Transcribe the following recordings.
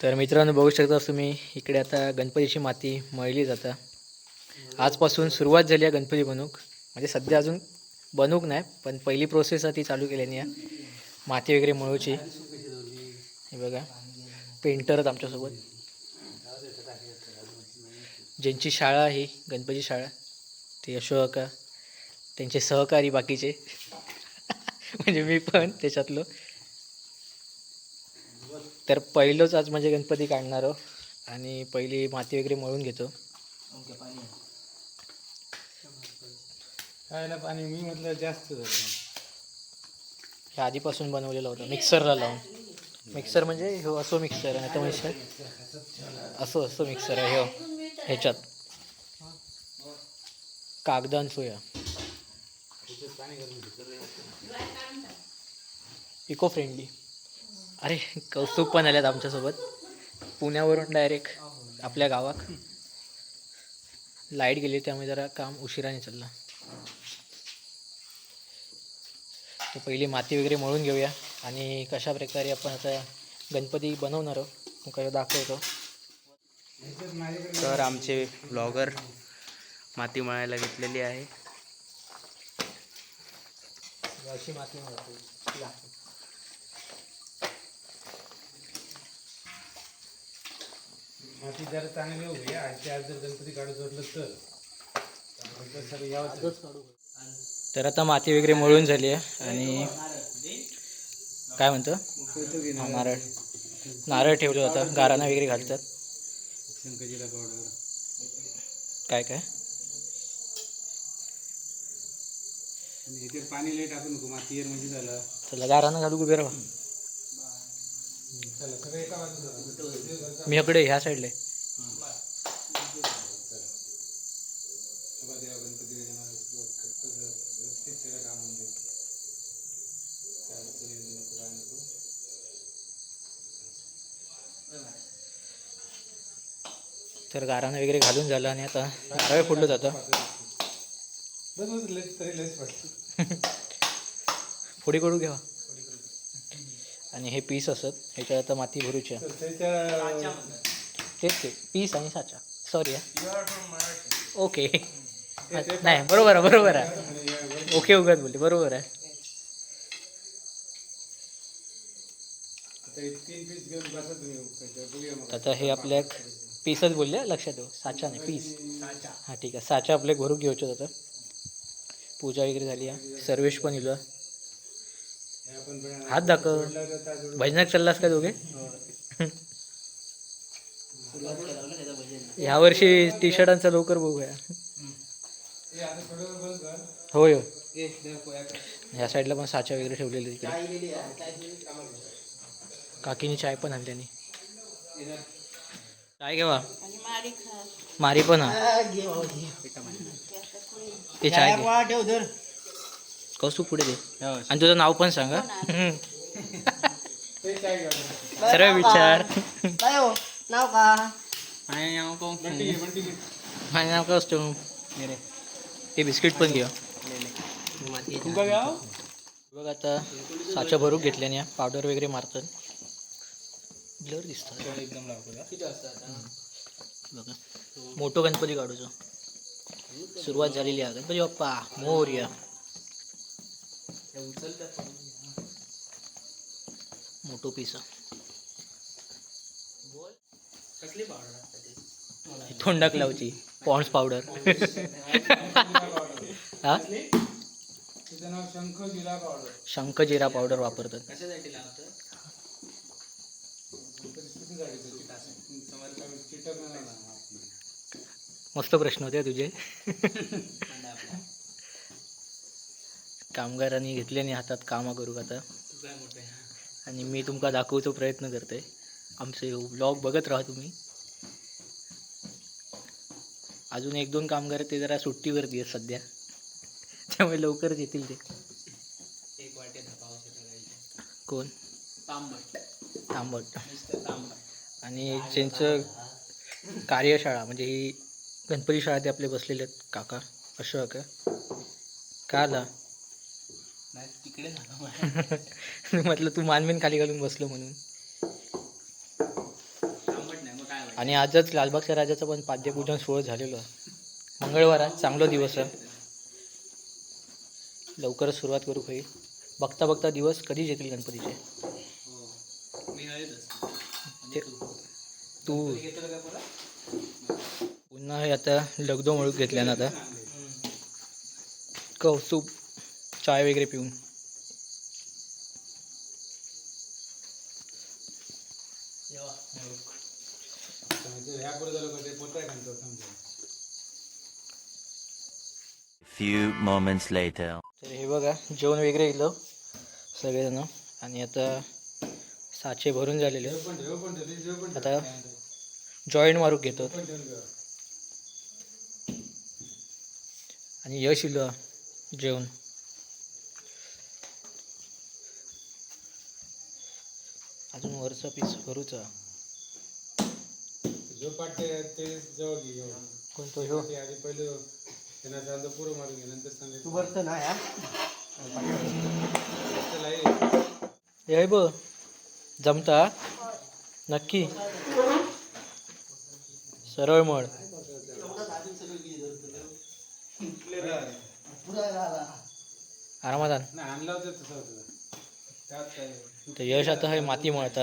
तर मित्रांनो बघू शकता तुम्ही इकडे आता गणपतीची माती मळली जाता. आजपासून सुरुवात झाली आहे गणपती बनवूक. म्हणजे सध्या अजून बनवूक नाही पण पहिली प्रोसेस आहे ती चालू केल्याने आहे. माती वगैरे मळूची. हे बघा पेंटर आहेत आमच्यासोबत. ज्यांची शाळा आहे गणपती शाळा ते अशोका त्यांचे सहकारी बाकीचे. म्हणजे मी पण त्याच्यातलो. तर पहिलंच आज म्हणजे गणपती काढणार आहो. आणि पहिली माती वगैरे मळून घेतो. खायला पाणी मी म्हटलं जास्त झालं. हे आधीपासून बनवलेलं होतं मिक्सरला लावून. मिक्सर म्हणजे हो असो मिक्सर आहे आता म्हणजे असो असो मिक्सर आहे हो. ह्याच्यात. कागदान सोया. इको फ्रेंडली अरे कौस्तुभ पण आल्यात आमच्यासोबत. पुण्यावरून डायरेक्ट आपल्या गावात लाइट गेली त्यामुळे जरा काम उशिराने चाललं. तर पहिली माती वगैरे मळून घेऊया आणि कशा प्रकारे आपण आता गणपती बनवणार आहोत तुमच्या दाखवतो. तर आमचे ब्लॉगर माती मळायला घेतलेली आहे. अशी माती मळतो. माती जरा चांगली होऊया. आजच्या आज जर गणपती काढत वाटलं तर. तर सर यावं तर आता माती वगैरे मळून झाली आहे. आणि काय म्हणतो? नारळ. नारळ ठेवलं होतं. गाराणा वगैरे घालतात. काय काय? पाणी लई टाकू नको. माती येर म्हणजे झालं. चला गाराणा घालू उभे राहा चला सगळं एका बाजूला मी इकडे ह्या साईडला. तर गाराणा वगैरे घालून झालं आणि आता नारळ फोडलं जातं. फोडी करू घ्या आणि हे पीस असत ह्याच्यात आता माती भरूची तेच ते पीस आणि साचा. सॉरी ओके नाही बरोबर आहे बरोबर आहे. ओके उगत बोलते बरोबर आहे. आता हे आता हे आपल्या पीसच बोलले लक्षात ठेव. साचा नाही पीस. हां ठीक आहे. साचा आपल्या भरून घ्यायचं होतं पूजा वगैरे झाली आहे. सर्वेश पण पण हात दाखव. भजनात चाललास का दोघे? ह्या वर्षी टी शर्टांचा लवकर बघूया. होय हो. ह्या साईडला पण साचा वगैरे ठेवलेले तिकडे काकीने चाय पण आणली त्यांनी चाय घेवा मारी पण हा. ते चाय घे. कौस्तुभ पुढे दे. आणि तुझं नाव पण सांगा. बरं. सर्व विचार. हो? नाव का. माझं नाव कौस्तुभ ते बिस्किट पण घ्या बघ आता साचा भरून घेतल्याने पावडर वगैरे मारतात. ब्लर दिसतं एकदम लावतो बघा. मोठो गणपती काढूचो. सुरुवात झालेली आहे. गणपती बाप्पा मोर्या. मोठो पिसा लावची. पॉन्ड्स पावडर हा? तिचं नाव शंख जिला पावडर शंख जिरा पावडर वापरतात. मस्त प्रश्न होते तुझे. कामगारांनी घेतल्याने हातात कामा करू आता आणि मी तुमका दाखवतो प्रयत्न करते. आमचे ब्लॉग बघत राहा तुम्ही. अजून एक दोन कामगार ते जरा सुट्टीवरती आहेत सध्या. त्यामुळे लवकरच येतील ते. कोण? तांबट. आणि ज्यांचं कार्यशाळा म्हणजे ही गणपती शाळा ते आपले बसलेले आहेत काका. अशोक का आला तिकडे झालं म्हटलं तू मानमेन खाली घालून बसलो म्हणून. आणि आजच लालबागच्या राजाचं पण पाद्यपूजन सोहळं झालेलं. मंगळवार आहे चांगला दिवस आहे. लवकरच सुरुवात करू काही बघता बघता दिवस कधीच येतील गणपतीचे? ते- तू? पुन्हा हे आता लगदो मळूक घेतल्यानं आता. कौतुक चाय वगैरे पिऊन. ह्या पुढे झालं ते Few moments later. तर हे बघा जेवण वगैरे गेलं सगळेजण. आणि आता साचे भरून झालेले. आता जॉईंट मारूक घेतो. आणि यश इलं जेवण. अजून वरचा पीस भरूचा जो पाठ ते जवळ घे. कोणतो ह्यो ते आधी पहिलं त्यांना सांगतो पुरं मारून घे नंतर सांगायचं तू बरं ना या चला ये. हे ब जमता नक्की. सरळ मळ आरामात आणला होता तसं होतं. तर यश आता हे माती मळता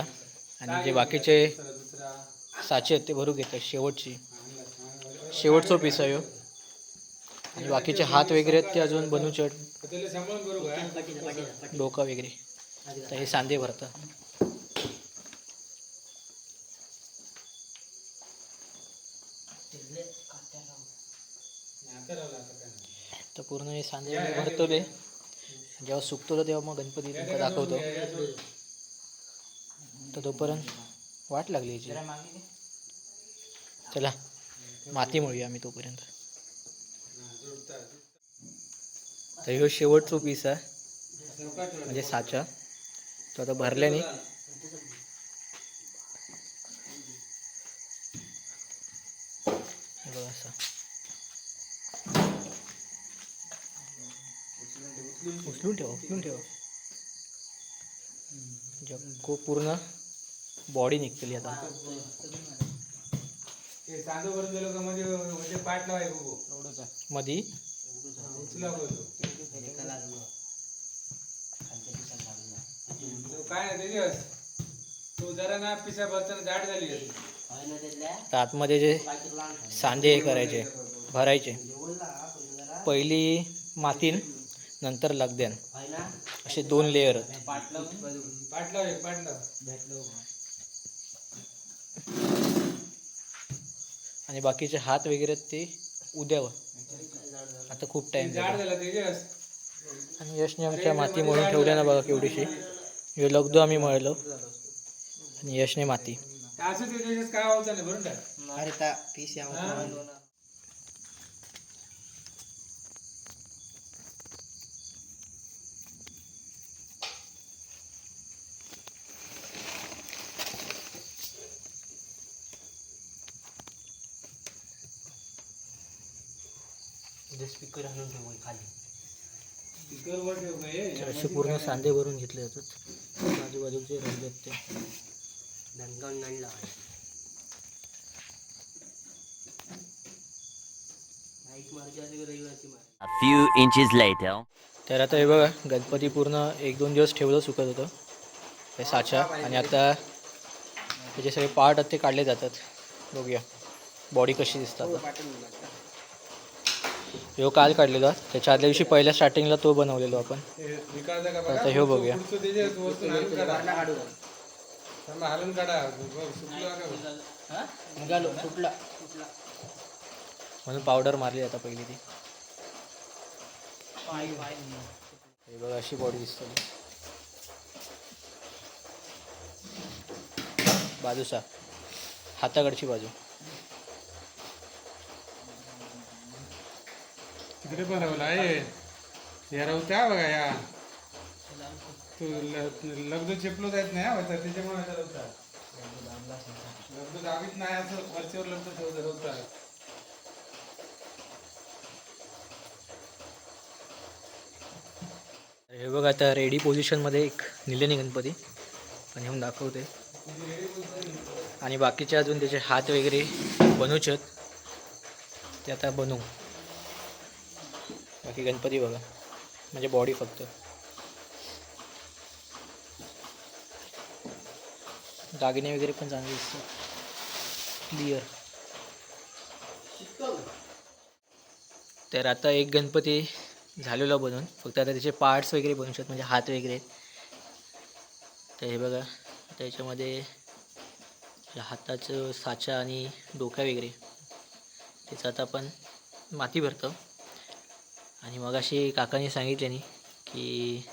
आणि जे बाकीचे साचे आहेत ते भरू घेतात शेवटची. शेवटचं पीस आहे आणि बाकीचे हात वगैरे आहेत ते अजून बनवूचे डोकं वगैरे. तर हे सांधे भरतात. तर पूर्ण हे सांधे भरतो भरतोले जेव्हा सुकतो तेव्हा मग गणपती तुमका दाखवतो. तर तोपर्यंत वाट लागली याची. चला माती मळूया आम्ही तोपर्यंत. तर ह्यो शेवटचो पीस आहे. म्हणजे साचा. तो आता भरल्याने नाही. बघा असा. उचलून ठेवा उचलून ठेवा. जग्गो पूर्ण बॉडी निघतली आता. मधी? आतमध्ये जे सांधे हे करायचे भरायचे. पहिली मातीन नंतर लगद्यान. असे दोन लेअर आणि बाकीचे हात वगैरे ते उद्यावर. आता खूप टाइम आणि यशने आमच्या माती मळून ठेवल्या ना बघा केवढीशी. ह्यो लगदो आम्ही मळलो. आणि यशने माती. अरे हा? स्पीकर आणून ठेव खाली. ठेव हे? असे पूर्ण सांधे भरून घेतले जातात. आजूबाजूचे राहिले आहेत ते. धनगाव आणला A few inches later. तर आता हे बघा गणपती पूर्ण एक दोन दिवस ठेवलं सुकत होतं. हे साचा आणि आता त्याचे सगळे पार्ट आहेत ते काढले जातात. बघूया. बॉडी कशी दिसतात. ह्यो काल काढलेला त्याच्या आदल्या दिवशी पहिल्या स्टार्टिंगला तो बनवलेलो आपण. हे आता ह्यो बघूया. सुटला म्हणून पावडर मारली आता पहिली ती. हे बघा अशी बॉडी दिसते. बाजूचा. हाताकडची बाजू. तिकडे बनवला आहे. या त्या बघा या. तू ल- लग्न चेपलो जात नाही हा होता त्याच्यामुळे आता रवता लग्न दाबीत नाही असं वरच्यावर लग्न ठेवतं होता हे बघा आता रेडी पोझिशनमध्ये एक निलेनी गणपती. आणि येऊन दाखवते. आणि बाकीचे अजून त्याचे हात वगैरे बनवूचे आहेत. ते आता बनवू. बाकी गणपती बघा. म्हणजे बॉडी फक्त. दागिने वगैरे पण चांगले दिसतात. क्लिअर तर आता एक गणपती झालेला बनवून फक्त आता त्याचे पार्ट्स वगैरे बनवू शकतात म्हणजे हात वगैरे. तर हे बघा त्याच्यामध्ये हाताचं साचा आणि डोक्या वगैरे. त्याचं आता आपण माती भरतो. आणि मग अशी काकांनी सांगितल्यानी की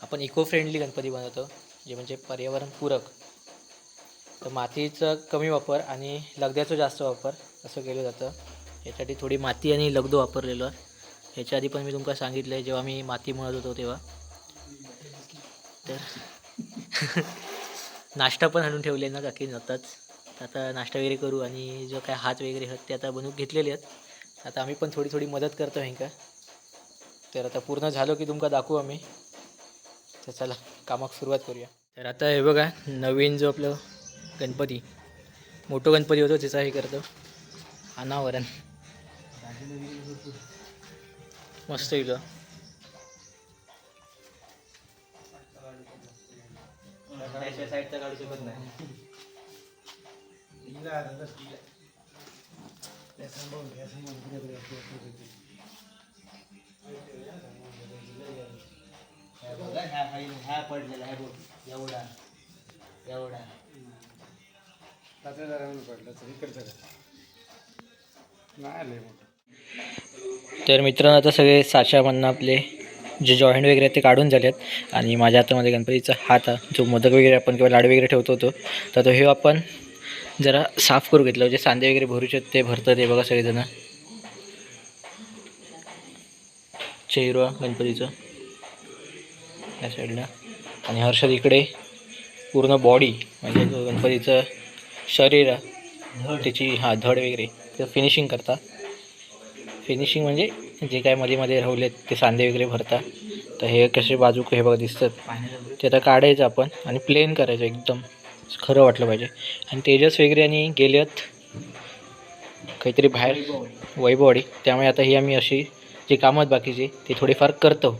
आपण इको फ्रेंडली गणपती बनवतो जे म्हणजे पर्यावरणपूरक. तर मातीचा कमी वापर आणि लगद्याचा जास्त वापर असं केलं जातं. याच्यासाठी थोडी माती आणि लगदो वापरलेलो आहे. ह्याच्या आधी पण मी तुमका सांगितलं आहे जेव्हा मी माती म्हणत होतो तेव्हा. तर नाश्ता पण आणून ठेवले ना काकी नव्हताच आता नाश्ता वगैरे करू आणि जो काय हात वगैरे आहेत ते आता बनवून घेतलेले आहेत. आता आम्ही पण थोडी थोडी मदत करतो हेंका तर आता पूर्ण झालं की तुमका दाखवू आम्ही. तर चला कामाक सुरुवात करूया. तर आता हे बघा नवीन जो आपलं गणपती मोठं गणपती होतो त्याचा हे करतो. अनावरण. मस्त येईल साईडचा ह्या पडलेला बघ एवढा एवढा पडलं तर इकडचं नाही मोठं तर मित्रांनो आता सगळे साच्यामधनं आपले जे जॉईंट वगैरे आहेत ते काढून झालेत. आणि माझ्या हातामध्ये गणपतीचा हात जो मोदक वगैरे आपण किंवा लाडू वगैरे ठेवतो होतो तर तो हे आपण जरा साफ करू घेतलं. जे सांदे वगैरे भरूचे आहेत ते भरतं ते बघा सगळेजणं. चेहरा गणपतीचं. या साईडला आणि हर्षद इकडे. पूर्ण बॉडी म्हणजे जो गणपतीचं शरीर त्याची हा धड वगैरे. ते फिनिशिंग करता. फिनिशिंग म्हणजे जे काय मध्ये मध्ये राहिलेत ते सांधे वगैरे भरता. तर हे कसे बाजू हे बघा दिसतात. ते आता काढायचं आपण आणि प्लेन करायचं एकदम. खरं वाटलं पाहिजे. आणि तेजस वगैरे आणि गेल्यात काहीतरी बाहेर. वैभवडी त्यामुळे आता ही आम्ही अशी जे कामं आहेत बाकीचे ते थोडेफार करतो.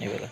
हे बघा.